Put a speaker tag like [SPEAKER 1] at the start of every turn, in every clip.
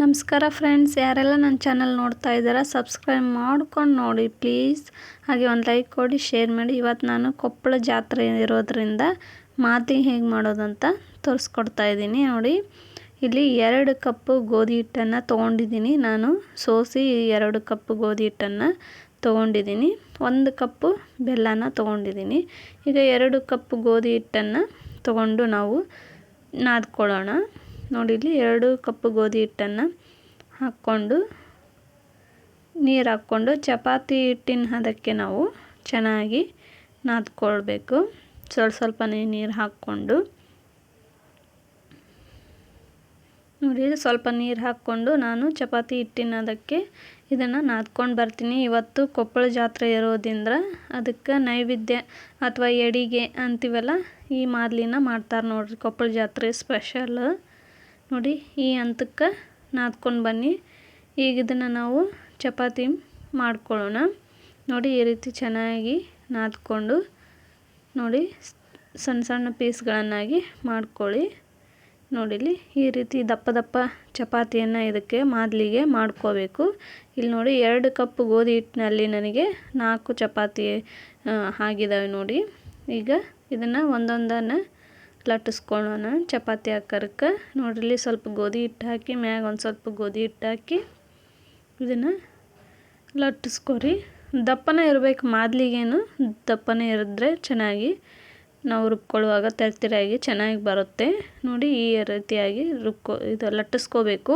[SPEAKER 1] ನಮಸ್ಕಾರ ಫ್ರೆಂಡ್ಸ್, ಯಾರೆಲ್ಲ ನನ್ನ ಚಾನಲ್ ನೋಡ್ತಾ ಇದ್ದಾರೆ, ಸಬ್ಸ್ಕ್ರೈಬ್ ಮಾಡ್ಕೊಂಡು ನೋಡಿ ಪ್ಲೀಸ್. ಹಾಗೆ ಒಂದು ಲೈಕ್ ಕೊಡಿ, ಶೇರ್ ಮಾಡಿ. ಇವತ್ತು ನಾನು ಕೊಪ್ಪಳ ಜಾತ್ರೆ ಇರೋದ್ರಿಂದ ಮಾತಿ ಹೇಗೆ ಮಾಡೋದಂತ ತೋರಿಸ್ಕೊಡ್ತಾ ಇದ್ದೀನಿ. ನೋಡಿ, ಇಲ್ಲಿ ಎರಡು ಕಪ್ಪು ಗೋಧಿ ಹಿಟ್ಟನ್ನು ತೊಗೊಂಡಿದ್ದೀನಿ. ನಾನು ಸೋಸಿ ಎರಡು ಕಪ್ಪು ಗೋಧಿ ಹಿಟ್ಟನ್ನು ತೊಗೊಂಡಿದ್ದೀನಿ. ಒಂದು ಕಪ್ಪು ಬೆಲ್ಲನ ತೊಗೊಂಡಿದ್ದೀನಿ. ಈಗ ಎರಡು ಕಪ್ಪು ಗೋಧಿ ಹಿಟ್ಟನ್ನು ತೊಗೊಂಡು ನಾವು ನಾದ್ಕೊಳ್ಳೋಣ. ನೋಡಿ ಇಲ್ಲಿ ಎರಡು ಕಪ್ಪು ಗೋಧಿ ಹಿಟ್ಟನ್ನು ಹಾಕ್ಕೊಂಡು, ನೀರು ಹಾಕ್ಕೊಂಡು, ಚಪಾತಿ ಹಿಟ್ಟಿನ ಹದಕ್ಕೆ ನಾವು ಚೆನ್ನಾಗಿ ನಾದ್ಕೊಳ್ಬೇಕು. ಸ್ವಲ್ಪ ಸ್ವಲ್ಪನೇ ನೀರು ಹಾಕ್ಕೊಂಡು. ನೋಡಿ, ಸ್ವಲ್ಪ ನೀರು ಹಾಕ್ಕೊಂಡು ನಾನು ಚಪಾತಿ ಹಿಟ್ಟಿನ ಅದಕ್ಕೆ ಇದನ್ನು ನಾದ್ಕೊಂಡು ಬರ್ತೀನಿ. ಇವತ್ತು ಕೊಪ್ಪಳ ಜಾತ್ರೆ ಇರೋದ್ರಿಂದ ಅದಕ್ಕೆ ನೈವೇದ್ಯ ಅಥವಾ ಎಡಿಗೆ ಅಂತೀವಲ್ಲ, ಈ ಮಾದಲಿನ ಮಾಡ್ತಾರೆ ನೋಡಿರಿ. ಕೊಪ್ಪಳ ಜಾತ್ರೆ ಸ್ಪೆಷಲ್ ನೋಡಿ ಈ ಹಂತಕ್ಕೆ ನಾದ್ಕೊಂಡು ಬನ್ನಿ. ಈಗ ಇದನ್ನು ನಾವು ಚಪಾತಿ ಮಾಡ್ಕೊಳ್ಳೋಣ. ನೋಡಿ ಈ ರೀತಿ ಚೆನ್ನಾಗಿ ನಾದ್ಕೊಂಡು ನೋಡಿ ಸಣ್ಣ ಸಣ್ಣ ಪೀಸ್ಗಳನ್ನಾಗಿ ಮಾಡ್ಕೊಳ್ಳಿ. ನೋಡಿಲಿ ಈ ರೀತಿ ದಪ್ಪ ದಪ್ಪ ಚಪಾತಿಯನ್ನು ಇದಕ್ಕೆ ಮಾದಲಿಗೆ ಮಾಡ್ಕೋಬೇಕು. ಇಲ್ಲಿ ನೋಡಿ ಎರಡು ಕಪ್ ಗೋಧಿ ಹಿಟ್ಟಿನಲ್ಲಿ ನನಗೆ ನಾಲ್ಕು ಚಪಾತಿ ಆಗಿದ್ದಾವೆ ನೋಡಿ. ಈಗ ಇದನ್ನು ಒಂದೊಂದನ್ನು ಲಟ್ಟಿಸ್ಕೊಳ್ಳೋಣ ಚಪಾತಿ ಆಕಾರಕ್ಕೆ ನೋಡ್ರಿ ಸ್ವಲ್ಪ ಗೋಧಿ ಹಿಟ್ಟು ಹಾಕಿ, ಮ್ಯಾಗ ಒಂದು ಸ್ವಲ್ಪ ಗೋಧಿ ಹಿಟ್ಟು ಹಾಕಿ ಇದನ್ನು ಲಟ್ಟಿಸ್ಕೊರಿ. ದಪ್ಪನೇ ಇರಬೇಕು ಮಾದಲಿಗೇನು. ದಪ್ಪನೇ ಇರಿದ್ರೆ ಚೆನ್ನಾಗಿ ನಾವು ರುಬ್ಕೊಳ್ಳುವಾಗ ತೆರ್ತಿರಾಗಿ ಚೆನ್ನಾಗಿ ಬರುತ್ತೆ. ನೋಡಿ, ಈ ರೀತಿಯಾಗಿ ರುಬ್ಕೊ, ಇದು ಲಟ್ಟಿಸ್ಕೋಬೇಕು.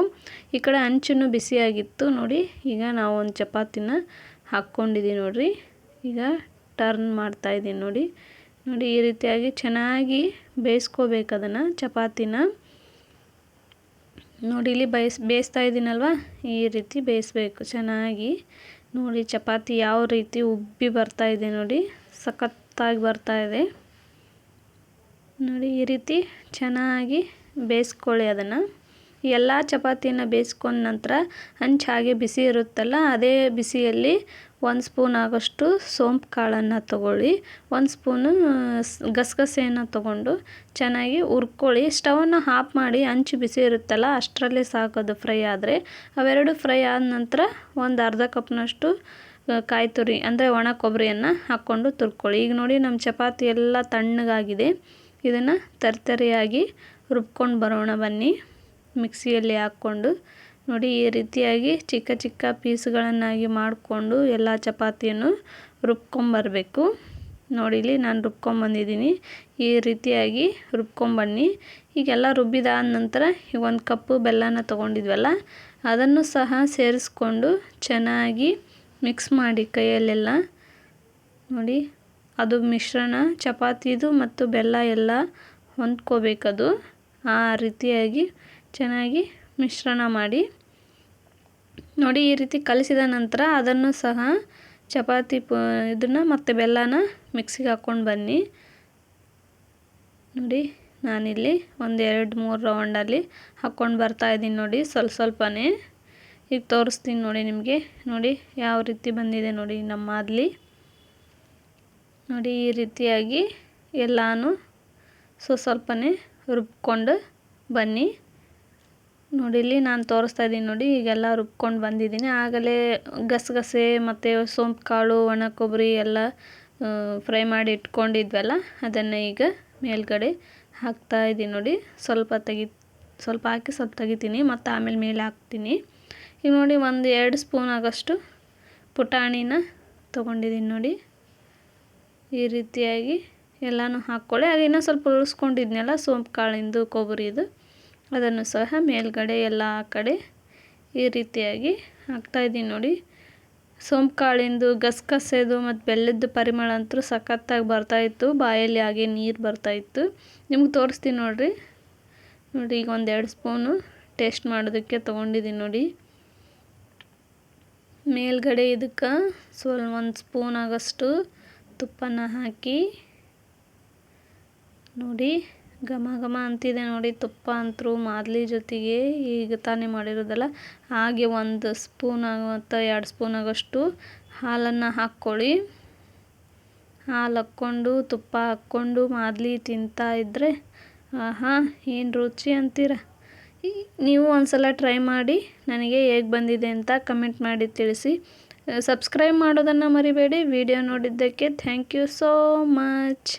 [SPEAKER 1] ಈ ಕಡೆ ಹಂಚನ್ನು ಬಿಸಿಯಾಗಿತ್ತು. ನೋಡಿ, ಈಗ ನಾವು ಒಂದು ಚಪಾತಿನ ಹಾಕ್ಕೊಂಡಿದ್ದೀವಿ ನೋಡಿರಿ. ಈಗ ಟರ್ನ್ ಮಾಡ್ತಾಯಿದ್ದೀನಿ ನೋಡಿ. ನೋಡಿ, ಈ ರೀತಿಯಾಗಿ ಚೆನ್ನಾಗಿ ಬೇಯಿಸ್ಕೋಬೇಕು ಅದನ್ನು, ಚಪಾತಿನ. ನೋಡಿ, ಇಲ್ಲಿ ಬೇಯಿಸ್, ಬೇಯಿಸ್ತಾ ಇದ್ದೀನಲ್ವ ಈ ರೀತಿ ಬೇಯಿಸ್ಬೇಕು ಚೆನ್ನಾಗಿ. ನೋಡಿ, ಚಪಾತಿ ಯಾವ ರೀತಿ ಉಬ್ಬಿ ಬರ್ತಾ ಇದೆ ನೋಡಿ, ಸಖತ್ತಾಗಿ ಬರ್ತಾ ಇದೆ. ನೋಡಿ, ಈ ರೀತಿ ಚೆನ್ನಾಗಿ ಬೇಯಿಸ್ಕೊಳ್ಳಿ ಅದನ್ನು. ಎಲ್ಲ ಚಪಾತಿನ ಬೇಯಿಸ್ಕೊಂಡ ನಂತರ ಹಂಚು ಹಾಗೆ ಬಿಸಿ ಇರುತ್ತಲ್ಲ, ಅದೇ ಬಿಸಿಯಲ್ಲಿ ಒಂದು ಸ್ಪೂನ್ ಆಗೋಷ್ಟು ಸೋಂಪು ಕಾಳನ್ನು ತಗೊಳ್ಳಿ. ಒಂದು ಸ್ಪೂನು ಗಸಗಸೆಯನ್ನು ತಗೊಂಡು ಚೆನ್ನಾಗಿ ಹುರ್ಕೊಳ್ಳಿ. ಸ್ಟವನ್ನು ಆಫ್ ಮಾಡಿ ಹಂಚು ಬಿಸಿ ಇರುತ್ತಲ್ಲ, ಅಷ್ಟರಲ್ಲೇ ಸಾಕೋದು ಫ್ರೈ ಆದರೆ. ಅವೆರಡು ಫ್ರೈ ಆದ ನಂತರ ಒಂದು ಅರ್ಧ ಕಪ್ನಷ್ಟು ಕಾಯಿ ತುರಿ ಅಂದರೆ ಒಣ ಕೊಬ್ಬರಿಯನ್ನು ಹಾಕ್ಕೊಂಡು ತುರ್ಕೊಳ್ಳಿ. ಈಗ ನೋಡಿ ನಮ್ಮ ಚಪಾತಿ ಎಲ್ಲ ತಣ್ಣಗಾಗಿದೆ. ಇದನ್ನು ತರ್ತರಿಯಾಗಿ ರುಬ್ಕೊಂಡು ಬರೋಣ ಬನ್ನಿ. ಮಿಕ್ಸಿಯಲ್ಲಿ ಹಾಕ್ಕೊಂಡು ನೋಡಿ ಈ ರೀತಿಯಾಗಿ ಚಿಕ್ಕ ಚಿಕ್ಕ ಪೀಸ್ಗಳನ್ನಾಗಿ ಮಾಡಿಕೊಂಡು ಎಲ್ಲ ಚಪಾತಿಯನ್ನು ರುಬ್ಕೊಂಬರಬೇಕು. ನೋಡಿ ಇಲ್ಲಿ ನಾನು ರುಬ್ಕೊಂಬಂದಿದ್ದೀನಿ. ಈ ರೀತಿಯಾಗಿ ರುಬ್ಕೊಂಬನ್ನಿ. ಈಗೆಲ್ಲ ರುಬ್ಬಿದಾದ ನಂತರ ಈಗ ಒಂದು ಕಪ್ಪು ಬೆಲ್ಲನ ತೊಗೊಂಡಿದ್ವಲ್ಲ, ಅದನ್ನು ಸಹ ಸೇರಿಸ್ಕೊಂಡು ಚೆನ್ನಾಗಿ ಮಿಕ್ಸ್ ಮಾಡಿ ಕೈಯಲ್ಲೆಲ್ಲ. ನೋಡಿ, ಅದು ಮಿಶ್ರಣ, ಚಪಾತಿದು ಮತ್ತು ಬೆಲ್ಲ ಎಲ್ಲ ಹೊಂದ್ಕೋಬೇಕದು. ಆ ರೀತಿಯಾಗಿ ಚೆನ್ನಾಗಿ ಮಿಶ್ರಣ ಮಾಡಿ ನೋಡಿ ಈ ರೀತಿ ಕಲಿಸಿದ ನಂತರ ಅದನ್ನು ಸಹ ಚಪಾತಿ ಪ ಇದನ್ನು ಮತ್ತು ಬೆಲ್ಲನ ಮಿಕ್ಸಿಗೆ ಹಾಕ್ಕೊಂಡು ಬನ್ನಿ. ನೋಡಿ ನಾನಿಲ್ಲಿ ಒಂದು ಎರಡು ಮೂರು ರೌಂಡಲ್ಲಿ ಹಾಕ್ಕೊಂಡು ಬರ್ತಾಯಿದ್ದೀನಿ ನೋಡಿ ಸ್ವಲ್ಪ ಸ್ವಲ್ಪನೇ. ಈಗ ತೋರಿಸ್ತೀನಿ ನೋಡಿ ನಿಮಗೆ. ನೋಡಿ ಯಾವ ರೀತಿ ಬಂದಿದೆ ನೋಡಿ ನಮ್ಮ ನೋಡಿ ಈ ರೀತಿಯಾಗಿ ಎಲ್ಲಾನು ಸೊ ಸ್ವಲ್ಪನೇ ರುಬ್ಕೊಂಡು ಬನ್ನಿ. ನೋಡಿ, ಇಲ್ಲಿ ನಾನು ತೋರಿಸ್ತಾ ಇದ್ದೀನಿ ನೋಡಿ, ಈಗೆಲ್ಲ ರುಬ್ಕೊಂಡು ಬಂದಿದ್ದೀನಿ. ಆಗಲೇ ಗಸಗಸೆ ಮತ್ತು ಸೋಂಪು ಕಾಳು ಒಣ ಕೊಬ್ಬರಿ ಎಲ್ಲ ಫ್ರೈ ಮಾಡಿ ಇಟ್ಕೊಂಡಿದ್ವಲ್ಲ, ಅದನ್ನು ಈಗ ಮೇಲ್ಗಡೆ ಹಾಕ್ತಾ ಇದ್ದೀನಿ ನೋಡಿ. ಸ್ವಲ್ಪ ತೆಗಿ, ಸ್ವಲ್ಪ ಹಾಕಿ ಸ್ವಲ್ಪ ತೆಗಿತೀನಿ, ಮತ್ತು ಆಮೇಲೆ ಮೇಲೆ ಹಾಕ್ತೀನಿ. ಈಗ ನೋಡಿ, ಒಂದು ಎರಡು ಸ್ಪೂನ್ ಆಗೋಷ್ಟು ಪುಟಾಣಿನ ತೊಗೊಂಡಿದ್ದೀನಿ ನೋಡಿ. ಈ ರೀತಿಯಾಗಿ ಎಲ್ಲನೂ ಹಾಕ್ಕೊಳ್ಳಿ. ಅದು ಇನ್ನೂ ಸ್ವಲ್ಪ ಉಳಿಸ್ಕೊಂಡಿದ್ನಲ್ಲ ಸೋಂಪು ಕಾಳಿಂದು ಕೊಬ್ಬರಿದು. ಅದನ್ನು ಸಹ ಮೇಲುಗಡೆ ಎಲ್ಲ ಕಡೆ ಈ ರೀತಿಯಾಗಿ ಹಾಕ್ತಾಯಿದ್ದೀನಿ ನೋಡಿ. ಸೋಂಪು ಕಾಳಿಂದು ಗಸಗಸೆದು ಮತ್ತು ಬೆಲ್ಲದ ಪರಿಮಳ ಅಂತೂ ಸಖತ್ತಾಗಿ ಬರ್ತಾಯಿತ್ತು ಬಾಯಲ್ಲಿ ಹಾಗೆ ನೀರು ಬರ್ತಾಯಿತ್ತು ನಿಮ್ಗೆ ತೋರಿಸ್ತೀನಿ ನೋಡಿರಿ. ನೋಡಿ ಈಗ ಒಂದೆರಡು ಸ್ಪೂನು ಟೇಸ್ಟ್ ಮಾಡೋದಕ್ಕೆ ತೊಗೊಂಡಿದ್ದೀನಿ ನೋಡಿ. ಮೇಲ್ಗಡೆ ಇದಕ್ಕೆ ಸ್ವಲ್ಪ ಒಂದು ಸ್ಪೂನ್ ಆಗೋಷ್ಟು ತುಪ್ಪನ ಹಾಕಿ ನೋಡಿ. ಘಮ ಘಮ ಅಂತಿದೆ ನೋಡಿ, ತುಪ್ಪ ಅಂತೂ ಮಾದಲಿ ಜೊತೆಗೆ ಈಗ ತಾನೇ ಮಾಡಿರೋದಲ್ಲ. ಹಾಗೆ ಒಂದು ಸ್ಪೂನ್ ಮತ್ತು ಎರಡು ಸ್ಪೂನ್ ಆಗೋಷ್ಟು ಹಾಲನ್ನು ಹಾಕ್ಕೊಳ್ಳಿ. ಹಾಲು ಹಾಕ್ಕೊಂಡು, ತುಪ್ಪ ಹಾಕ್ಕೊಂಡು ಮಾದಲಿ ತಿಂತಾ ಇದ್ದರೆ ಆಹಾ, ಏನು ರುಚಿ ಅಂತೀರ? ನೀವು ಒಂದ್ಸಲ ಟ್ರೈ ಮಾಡಿ, ನನಗೆ ಹೇಗೆ ಬಂದಿದೆ ಅಂತ ಕಮೆಂಟ್ ಮಾಡಿ ತಿಳಿಸಿ. ಸಬ್ಸ್ಕ್ರೈಬ್ ಮಾಡೋದನ್ನು ಮರಿಬೇಡಿ, ವಿಡಿಯೋ ನೋಡಿದ್ದಕ್ಕೆ ಥ್ಯಾಂಕ್ ಯು ಸೋ ಮಚ್.